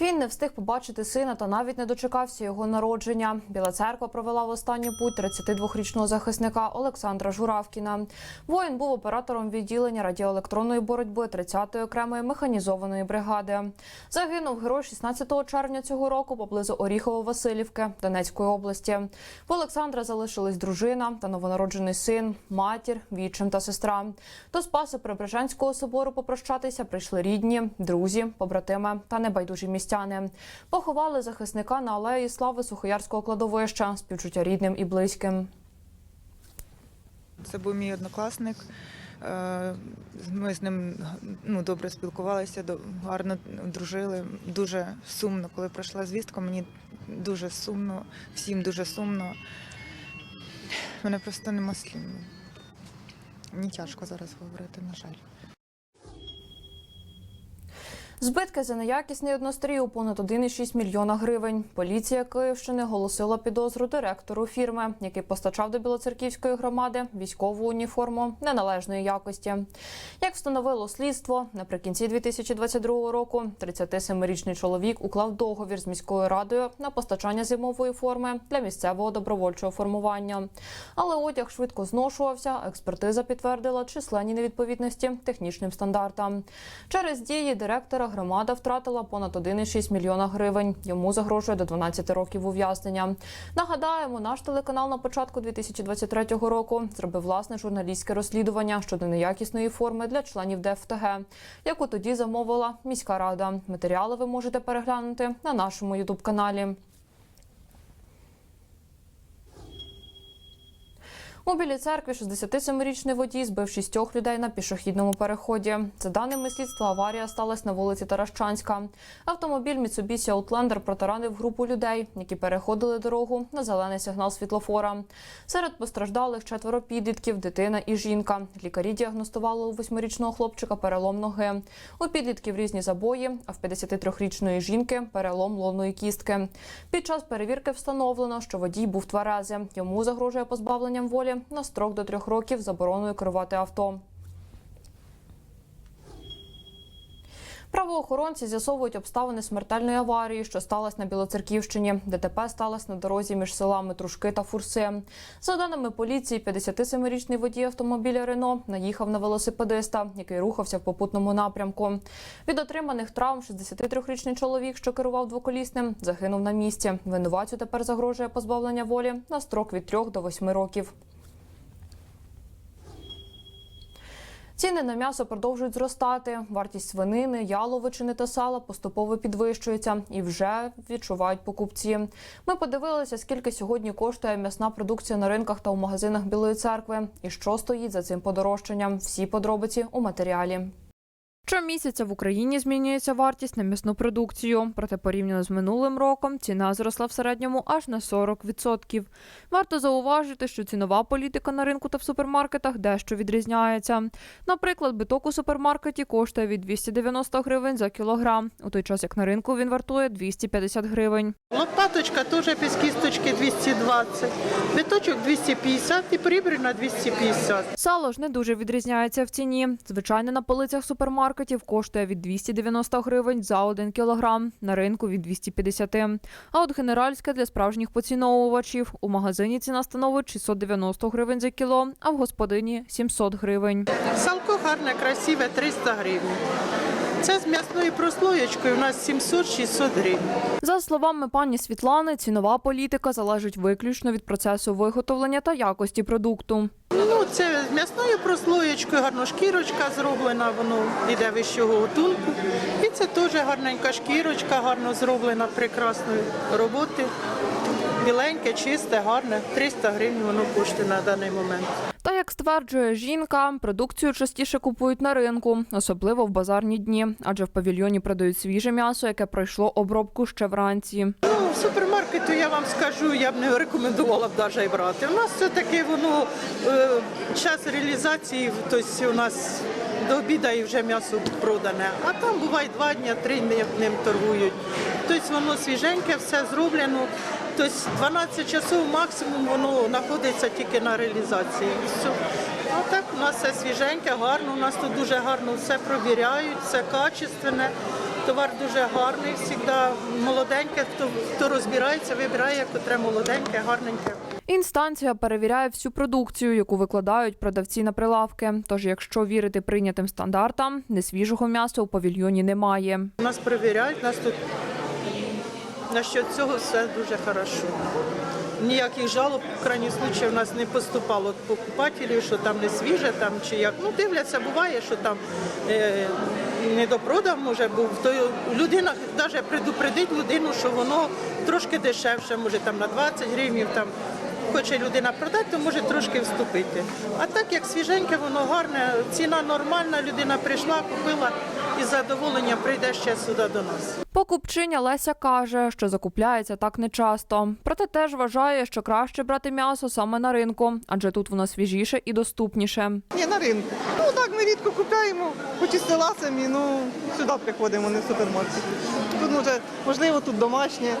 Він не встиг побачити сина та навіть не дочекався його народження. Біла церква провела в останню путь 32-річного захисника Олександра Журавкіна. Воїн був оператором відділення радіоелектронної боротьби 30-ї окремої механізованої бригади. Загинув герой 16 червня цього року поблизу Оріхово-Василівки Донецької області. В Олександра залишились дружина та новонароджений син, матір, вічим та сестра. До Спасо Преображенського собору попрощатися прийшли рідні, друзі, побратими та небайдужі містяни. Поховали захисника на алеї слави Сухоярського кладовища, співчуття рідним і близьким. Це був мій однокласник. Е, Ми з ним ну, добре спілкувалися, гарно дружили. Дуже сумно, коли пройшла звістка. Мені дуже сумно, всім дуже сумно. Мене просто нема слів. Мені тяжко зараз говорити, на жаль. Збитки за неякісний однострій у понад 1,6 мільйона гривень. Поліція Київщини оголосила підозру директору фірми, який постачав до Білоцерківської громади військову уніформу неналежної якості. Як встановило слідство, наприкінці 2022 року 37-річний чоловік уклав договір з міською радою на постачання зимової форми для місцевого добровольчого формування. Але одяг швидко зношувався. Експертиза підтвердила численні невідповідності технічним стандартам. Через дії директора громада втратила понад 1,6 мільйона гривень. Йому загрожує до 12 років ув'язнення. Нагадаємо, наш телеканал на початку 2023 року зробив власне журналістське розслідування щодо неякісної форми для членів ДФТГ, яку тоді замовила міська рада. Матеріали ви можете переглянути на нашому ютуб каналі. У Білій церкві 67-річний водій збив шістьох людей на пішохідному переході. За даними слідства, аварія сталася на вулиці Таращанська. Автомобіль Mitsubishi Outlander протаранив групу людей, які переходили дорогу на зелений сигнал світлофора. Серед постраждалих четверо підлітків, дитина і жінка. Лікарі діагностували у восьмирічного хлопчика перелом ноги. У підлітків різні забої, а в 53-річної жінки перелом ловної кістки. Під час перевірки встановлено, що водій був тверезим. Йому загрожує позбавленням волі на строк до трьох років забороною керувати авто. Правоохоронці з'ясовують обставини смертельної аварії, що сталася на Білоцерківщині. ДТП сталося на дорозі між селами Трушки та Фурси. За даними поліції, 57-річний водій автомобіля Рено наїхав на велосипедиста, який рухався в попутному напрямку. Від отриманих травм 63-річний чоловік, що керував двоколісним, загинув на місці. Винуватцю тепер загрожує позбавлення волі на строк від 3 до 8 років. Ціни на м'ясо продовжують зростати. Вартість свинини, яловичини та сала поступово підвищується і вже відчувають покупці. Ми подивилися, скільки сьогодні коштує м'ясна продукція на ринках та у магазинах Білої церкви, і що стоїть за цим подорожчанням. Всі подробиці у матеріалі. Щомісяця в Україні змінюється вартість на м'ясну продукцію. Проте порівняно з минулим роком ціна зросла в середньому аж на 40%. Варто зауважити, що цінова політика на ринку та в супермаркетах дещо відрізняється. Наприклад, биток у супермаркеті коштує від 290 гривень за кілограм, у той час як на ринку він вартує 250 гривень. Лопаточка теж без кісточки 220, биточок 250 і прибрана 250. Сало ж не дуже відрізняється в ціні. Звичайно, на полицях супермаркетів коштує від 290 гривень за 1 кілограм, на ринку від 250. А от генеральське для справжніх поціновувачів у магазині ціна становить 690 гривень за кіло, а в господині 700 гривень. Салко гарне, красиве 300 гривень. Це з м'ясною прослоєчкою у нас 700-600 гривень. За словами пані Світлани, цінова політика залежить виключно від процесу виготовлення та якості продукту. Ну, це з м'ясною прослоєчкою, гарно шкірочка зроблена, воно йде вищого готунку. І це теж гарненька шкірочка, гарно зроблена, прекрасної роботи. Біленьке, чисте, гарне. 300 гривень воно коштує на даний момент. Та як стверджує жінка, продукцію частіше купують на ринку, особливо в базарні дні, адже в павільйоні продають свіже м'ясо, яке пройшло обробку ще вранці. Ну, в супермаркету я вам скажу, я б не рекомендувала б навіть брати. У нас все-таки воно е, час реалізації, тобто у нас до обіду і вже м'ясо продане. А там буває два дні, три дні ним торгують. Тобто воно свіженьке, все зроблено. Тобто 12 часов максимум воно знаходиться тільки на реалізації. І все. А так у нас все свіженьке, гарно. У нас тут дуже гарно все провіряють, все качественне. Товар дуже гарний, завжди молоденьке. Хто, хто розбирається, вибирає, котре молоденьке, гарненьке. Інстанція перевіряє всю продукцію, яку викладають продавці на прилавки. Тож, якщо вірити прийнятим стандартам, несвіжого м'яса у павільйоні немає. Нас перевіряють, нас тут насчет цього все дуже хорошо. Ніяких жалоб, в крайній случаї, в нас не поступало покупателів, що там не свіже, там чи як. Ну, дивляться, буває, що там е, недопродав може був. То людина навіть предупредить людину, що воно трошки дешевше, може там на 20 гривень, там хоче людина продати, то може трошки вступити. А так як свіженьке, воно гарне, ціна нормальна, людина прийшла, купила і задоволення задоволенням прийде ще сюди до нас. Покупчиня Леся каже, що закупляється так нечасто. Проте теж вважає, що краще брати м'ясо саме на ринку, адже тут воно свіжіше і доступніше. Ні, на ринку. Ну так ми рідко купляємо, хоч і села самі, ну сюди приходимо, не в супермаркет. Тут може, можливо, тут домашнє,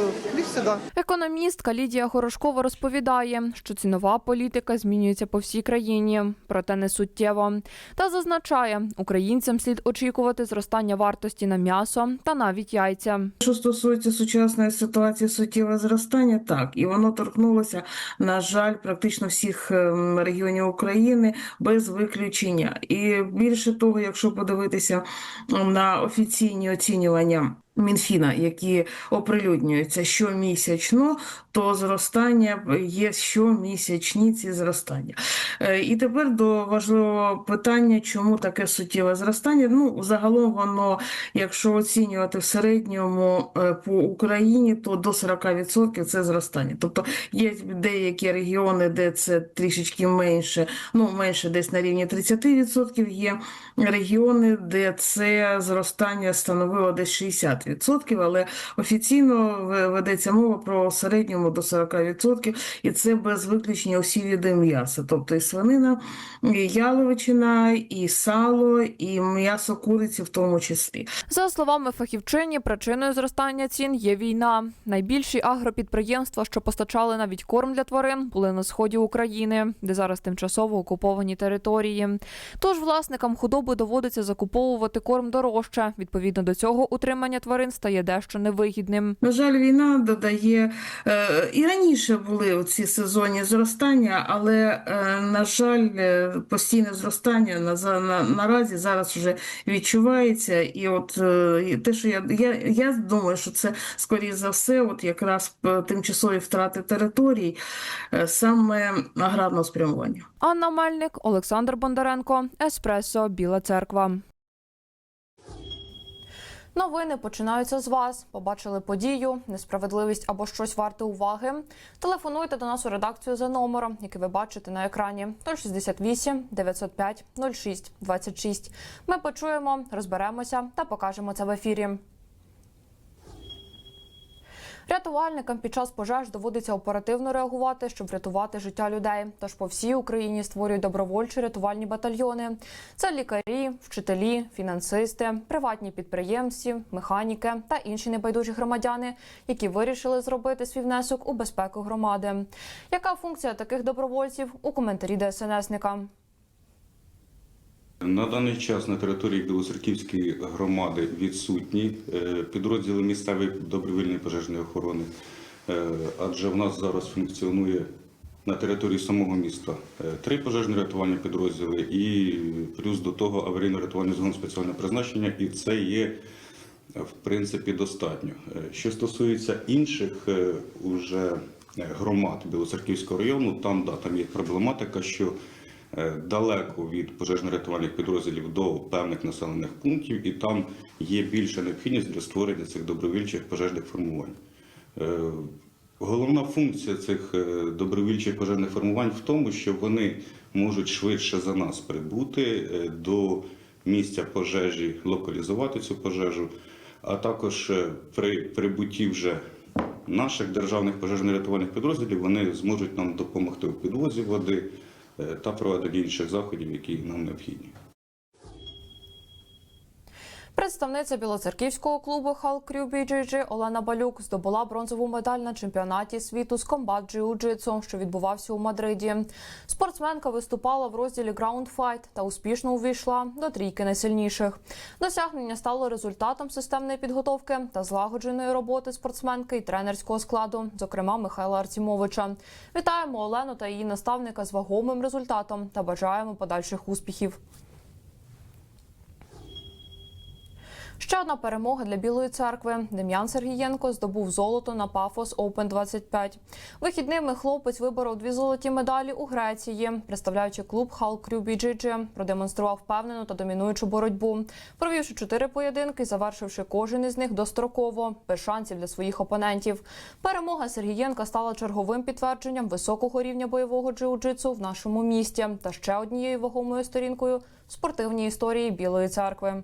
то ліж сюди. Економістка Лідія Горошкова розповідає, що цінова політика змінюється по всій країні, проте не суттєво. Та зазначає, українцям слід очікувати зростання вартості на м'ясо та навіть яйця. Що стосується сучасної ситуації суттєве зростання, так і воно торкнулося, на жаль, практично всіх ем, регіонів України без виключення. І більше того, якщо подивитися ем, на офіційні оцінювання. Мінфіна, які оприлюднюються щомісячно, то зростання є щомісячні ці зростання. Е, І тепер до важливого питання, чому таке суттєве зростання. Ну, загалом воно Якщо оцінювати в середньому е, по Україні, то до 40% це зростання. Тобто є деякі регіони, де це трішечки менше, ну менше десь на рівні 30%, є регіони, де це зростання становило десь 60%, але офіційно ведеться мова про середньому до 40%, і це без виключення усі види м'яса, тобто і свинина, і яловичина, і сало, і м'ясо куриці в тому числі. За словами фахівчині, причиною зростання цін є війна. Найбільші агропідприємства, що постачали навіть корм для тварин, були на сході України, де зараз тимчасово окуповані території. Тож власникам худоби доводиться закуповувати корм дорожче. Відповідно до цього, утримання тварин стає дещо невигідним. На жаль, війна додає е, і раніше були ці сезонні зростання, але е, на жаль, е, постійне зростання на, за- на наразі зараз вже відчувається. І от і те, що я, я, я думаю, що це скоріше за все, от якраз тимчасові втрати територій, саме аграрного спрямування. Анна Мельник, Олександр Бондаренко, Еспресо, Біла Церква. Новини починаються з вас. Побачили подію, несправедливість або щось варте уваги. Телефонуйте до нас у редакцію за номером, який ви бачите на екрані 068 905 06 26. Ми почуємо, розберемося та покажемо це в ефірі. Рятувальникам під час пожеж доводиться оперативно реагувати, щоб врятувати життя людей. Тож по всій Україні створюють добровольчі рятувальні батальйони. Це лікарі, вчителі, фінансисти, приватні підприємці, механіки та інші небайдужі громадяни, які вирішили зробити свій внесок у безпеку громади. Яка функція таких добровольців у коментарі ДСНСника? На даний час на території Білоцерківської громади відсутні е, підрозділи місцевої добровільної пожежної охорони, Е, адже в нас зараз функціонує на території самого міста е, три пожежні рятувальні підрозділи і плюс до того аварійно-рятувальний зон спеціального призначення, і це є в принципі достатньо. Що стосується інших уже громад Білоцерківського району, там да, там є проблематика, що далеко від пожежно-рятувальних підрозділів до певних населених пунктів, і там є більша необхідність для створення цих добровільчих пожежних формувань. Е, Головна функція цих е, добровільчих пожежних формувань в тому, що вони можуть швидше за нас прибути е, до місця пожежі, локалізувати цю пожежу, а також е, при прибутті вже наших державних пожежно-рятувальних підрозділів вони зможуть нам допомогти у підвозі води е, та проведення інших заходів, які нам необхідні. Представниця білоцерківського клубу Халкрю BJJ Олена Балюк здобула бронзову медаль на чемпіонаті світу з комбат джиу-джитсу, що відбувався у Мадриді. Спортсменка виступала в розділі Fight та успішно увійшла до трійки найсильніших. Досягнення стало результатом системної підготовки та злагодженої роботи спортсменки і тренерського складу, зокрема Михайла Арцімовича. Вітаємо Олену та її наставника з вагомим результатом та бажаємо подальших успіхів. Ще одна перемога для Білої церкви. Дем'ян Сергієнко здобув золото на Пафос Open 25. Вихідними хлопець виборов дві золоті медалі у Греції, представляючи клуб Халк Крю продемонстрував впевнену та домінуючу боротьбу, провівши чотири поєдинки, завершивши кожен із них достроково, без шансів для своїх опонентів. Перемога Сергієнка стала черговим підтвердженням високого рівня бойового джиу-джитсу в нашому місті та ще однією вагомою сторінкою спортивній історії Білої церкви.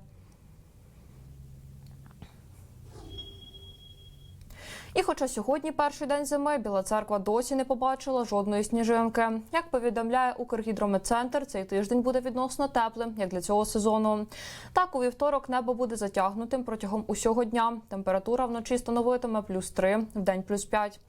І хоча сьогодні перший день зими, Біла церква досі не побачила жодної сніжинки. Як повідомляє Укргідрометцентр, цей тиждень буде відносно теплим, як для цього сезону. Так, у вівторок небо буде затягнутим протягом усього дня. Температура вночі становитиме плюс 3, в день плюс 5.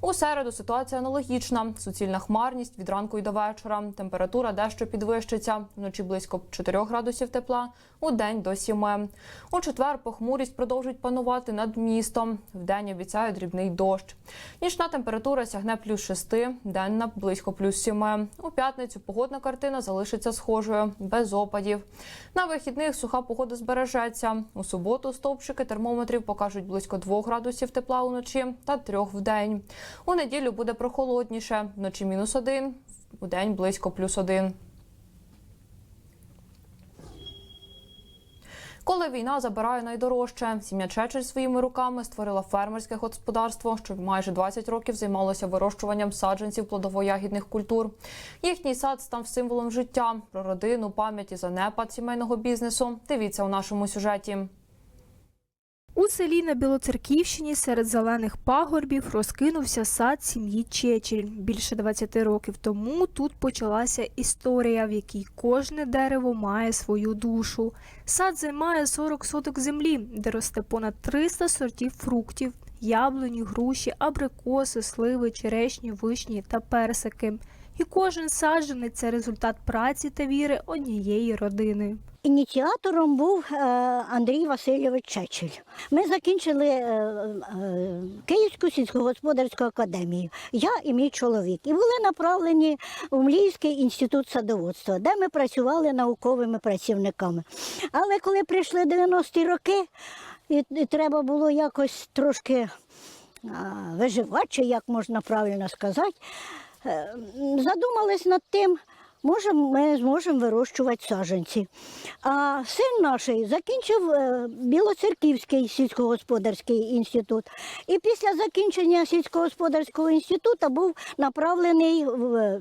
У середу ситуація аналогічна. Суцільна хмарність від ранку й до вечора. Температура дещо підвищиться. Вночі близько 4 градусів тепла, у день до 7. У четвер похмурість продовжить панувати над містом. Вдень обіцяють дрібний дощ. Нічна температура сягне плюс 6, денна близько плюс 7. У п'ятницю погодна картина залишиться схожою, без опадів. На вихідних суха погода збережеться. У суботу стовпчики термометрів покажуть близько 2 градусів тепла уночі та 3 в день. У неділю буде прохолодніше. Вночі мінус 1, у день близько плюс 1. Коли війна забирає найдорожче, сім'я Чечель своїми руками створила фермерське господарство, що майже 20 років займалося вирощуванням саджанців плодово-ягідних культур. Їхній сад став символом життя, про родину, пам'ять і занепад сімейного бізнесу. Дивіться у нашому сюжеті. У селі на Білоцерківщині серед зелених пагорбів розкинувся сад сім'ї Чечіль. Більше 20 років тому тут почалася історія, в якій кожне дерево має свою душу. Сад займає 40 соток землі, де росте понад 300 сортів фруктів, яблуні, груші, абрикоси, сливи, черешні, вишні та персики. І кожен саджанець це результат праці та віри однієї родини. Ініціатором був е, Андрій Васильович Чечель. Ми закінчили е, е, Київську сільськогосподарську академію, я і мій чоловік, і були направлені у Мліївський інститут садоводства, де ми працювали науковими працівниками. Але коли прийшли 90-ті роки, і, треба було якось трошки виживати, як можна правильно сказати, задумались над тим, може ми зможемо вирощувати саджанці. А син наш закінчив е, Білоцерківський сільськогосподарський інститут. І після закінчення сільськогосподарського інституту був направлений в,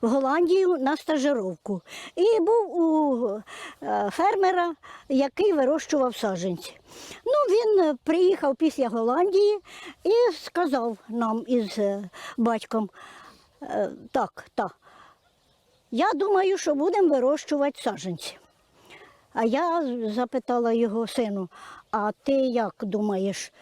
Голландію на стажировку. І був у е, фермера, який вирощував саджанці. Ну, він приїхав після Голландії і сказав нам із е, батьком, так, так. Я думаю, що будемо вирощувати саджанці. А я запитала його сину, а ти як думаєш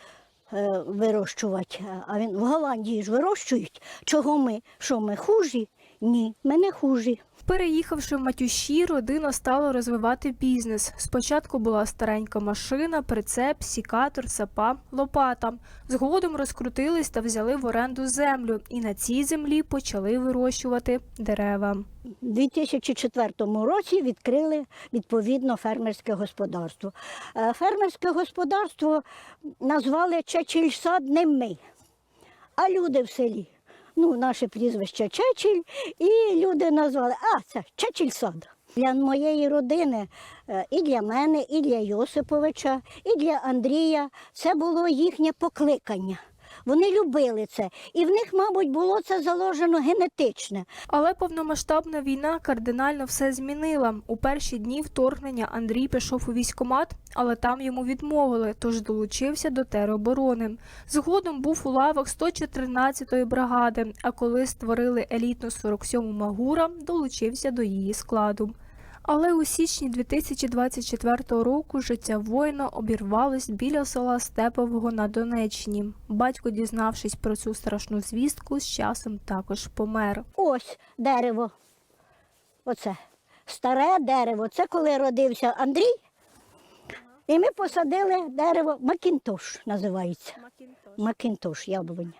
е, вирощувати? А він в Голландії ж вирощують. Чого ми? Що ми хужі? Ні, ми не хужі. Переїхавши в Матюші, родина стала розвивати бізнес. Спочатку була старенька машина, прицеп, сікатор, сапа, лопата. Згодом розкрутились та взяли в оренду землю, і на цій землі почали вирощувати дерева. У 2004 році відкрили відповідно фермерське господарство. Е, Фермерське господарство назвали Чечільсад не ми, а люди в селі. Ну, наше прізвище Чечіль, і люди назвали, а це Чечіль сад. Для моєї родини, е, і для мене, і для Йосиповича, і для Андрія це було їхнє покликання. Вони любили це, і в них, мабуть, було це заложено генетичне. Але повномасштабна війна кардинально все змінила. У перші дні вторгнення Андрій пішов у військкомат, але там йому відмовили, тож долучився до тероборони. Згодом був у лавах 114-ї бригади, а коли створили елітну 47-му Магура, долучився до її складу. Але у січні 2024 року життя воїна обірвалось біля села Степового на Донеччині. Батько, дізнавшись про цю страшну звістку, з часом також помер. Ось дерево. Оце. Старе дерево. Це коли родився Андрій. І ми посадили дерево Макінтош називається. Макінтош яблуня.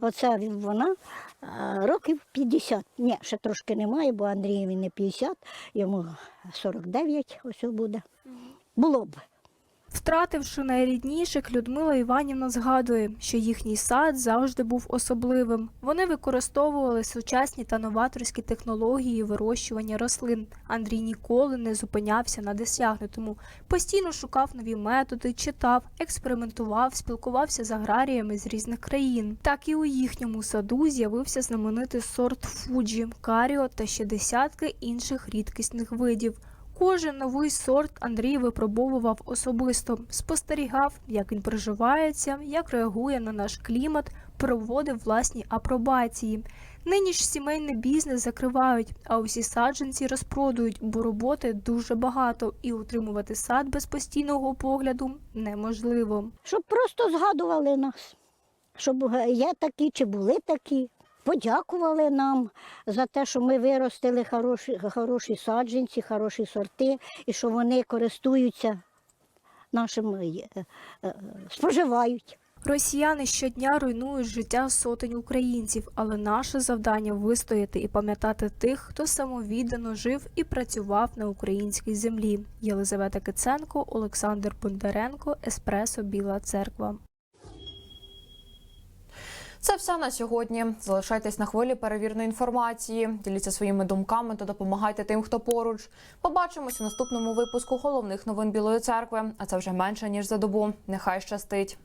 Оце вона років 50. Ні, ще трошки немає, бо Андрієві не 50, йому 49 ось буде. Було б. Втративши найрідніших, Людмила Іванівна згадує, що їхній сад завжди був особливим. Вони використовували сучасні та новаторські технології вирощування рослин. Андрій ніколи не зупинявся на досягнутому, постійно шукав нові методи, читав, експериментував, спілкувався з аграріями з різних країн. Так і у їхньому саду з'явився знаменитий сорт Фуджі, каріо та ще десятки інших рідкісних видів. Кожен новий сорт Андрій випробовував особисто, спостерігав, як він проживається, як реагує на наш клімат, проводив власні апробації. Нині ж сімейний бізнес закривають, а усі саджанці розпродують, бо роботи дуже багато, і утримувати сад без постійного погляду неможливо. Щоб просто згадували нас, щоб е, є такі чи були такі. Подякували нам за те, що ми виростили хороші, хороші саджанці, хороші сорти, і що вони користуються нашим е, е, споживають. Росіяни щодня руйнують життя сотень українців, але наше завдання вистояти і пам'ятати тих, хто самовіддано жив і працював на українській землі. Єлизавета Киценко, Олександр Бондаренко, Еспресо Біла Церква. Це все на сьогодні. Залишайтесь на хвилі перевірної інформації, діліться своїми думками та допомагайте тим, хто поруч. Побачимось у наступному випуску головних новин Білої церкви. А це вже менше ніж за добу. Нехай щастить.